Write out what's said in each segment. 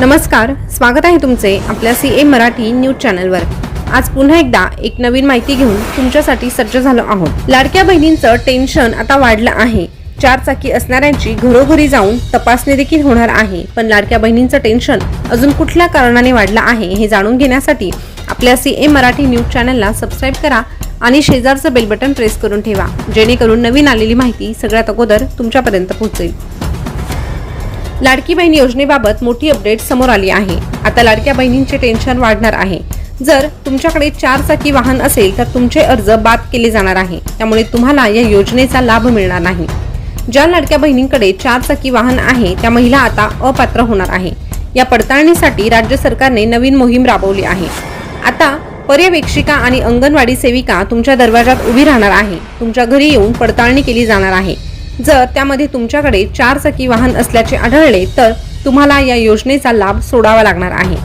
नमस्कार स्वागत आहे तुमचे आपल्या सी ए मराठी न्यूज चॅनलवर. आज पुन्हा एकदा एक नवीन माहिती घेऊन तुमच्यासाठी सज्ज झालो आहोत. लाडक्या बहिणींचं टेन्शन आता वाढलं आहे. चार चाकी असणाऱ्यांची घरोघरी जाऊन तपासणी देखील होणार आहे. पण लाडक्या बहिणींचं टेन्शन अजून कुठल्या कारणाने वाढलं आहे हे जाणून घेण्यासाठी आपल्या सी ए मराठी न्यूज चॅनलला सबस्क्राईब करा आणि शेजारचं बेल बटन प्रेस करून ठेवा. जेणेकरून नवीन आलेली माहिती सगळ्यात अगोदर तुमच्यापर्यंत पोहोचेल. लाडकी बहीण योजनेबाबत मोठी अपडेट समोर आली आहे. आता लाडक्या बहिणींचे टेन्शन वाढणार आहे. जर तुमच्याकडे चार चाकी वाहन असेल तर तुमचे अर्ज बाद केले जाणार आहे. त्यामुळे तुम्हाला या योजनेचा लाभ मिळणार नाही. ज्या लाडक्या बहिणींकडे चार चाकी वाहन आहे त्या महिला आता अपात्र होणार आहे. या पडताळणीसाठी राज्य सरकारने नवीन मोहीम राबवली आहे. आता पर्यवेक्षिका आणि अंगणवाडी सेविका तुमच्या दरवाजात उभी राहणार आहे. तुमच्या घरी येऊन पडताळणी केली जाणार आहे. जर त्यामध्ये तुमच्याकडे चार चाकी वाहन असल्याचे आढळले तर तुम्हाला या योजनेचा लाभ सोडावा लागणार आहे.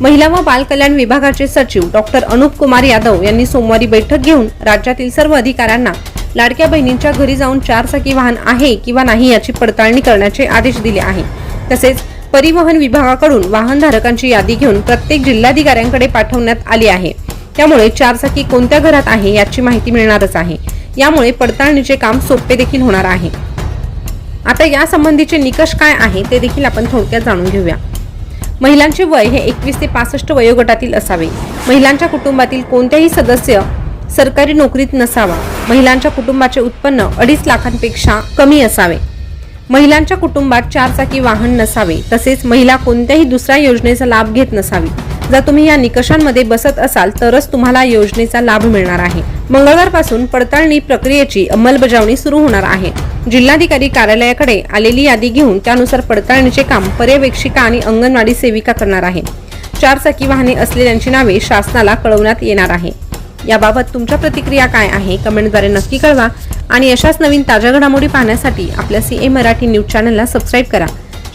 महिला व बाल कल्याण विभागाचे सचिव डॉक्टर अनुप कुमार यादव यांनी सोमवारी बैठक घेऊन राज्यातील सर्व अधिकाऱ्यांना लाडक्या बहिणींच्या घरी जाऊन चार चाकी वाहन आहे किंवा नाही याची पडताळणी करण्याचे आदेश दिले आहे. तसेच परिवहन विभागाकडून वाहनधारकांची यादी घेऊन प्रत्येक जिल्हाधिकाऱ्यांकडे पाठवण्यात आली आहे. त्यामुळे चार चाकी कोणत्या घरात आहे याची माहिती मिळणारच आहे. यामुळे पडताळणीचे काम सोपे देखील होणार आहे. आता यासंबंधीचे निकष काय आहे ते देखील आपण थोडक्यात जाणून घेऊया. महिलांचे वय हे एकवीस ते पासष्ट वयोगटातील असावे. महिलांच्या कुटुंबातील कोणत्याही सदस्य सरकारी नोकरीत नसावा. महिलांच्या कुटुंबाचे उत्पन्न अडीच लाखांपेक्षा कमी असावे. महिलांच्या कुटुंबात चारचाकी वाहन नसावे. तसेच महिला कोणत्याही दुसऱ्या योजनेचा लाभ घेत नसावी. जर तुम्ही या निकषांमध्ये बसत असाल तरच तुम्हाला योजनेचा लाभ मिळणार आहे. मंगळवारपासून पडताळणी प्रक्रियेची अंमलबजावणी सुरू होणार आहे. जिल्हाधिकारी कार्यालयाकडे आलेली यादी घेऊन त्यानुसार पडताळणीचे काम पर्यवेक्षिका आणि अंगणवाडी सेविका करणार आहे चार चाकी वाहने असलेल्यांची नावे शासनाला कळवण्यात येणार आहे. याबाबत तुमच्या प्रतिक्रिया काय आहे कमेंटद्वारे नक्की कळवा. आणि अशाच नवीन ताज्या घडामोडी पाहण्यासाठी आपल्या सी ए मराठी न्यूज चॅनलला सबस्क्राईब करा.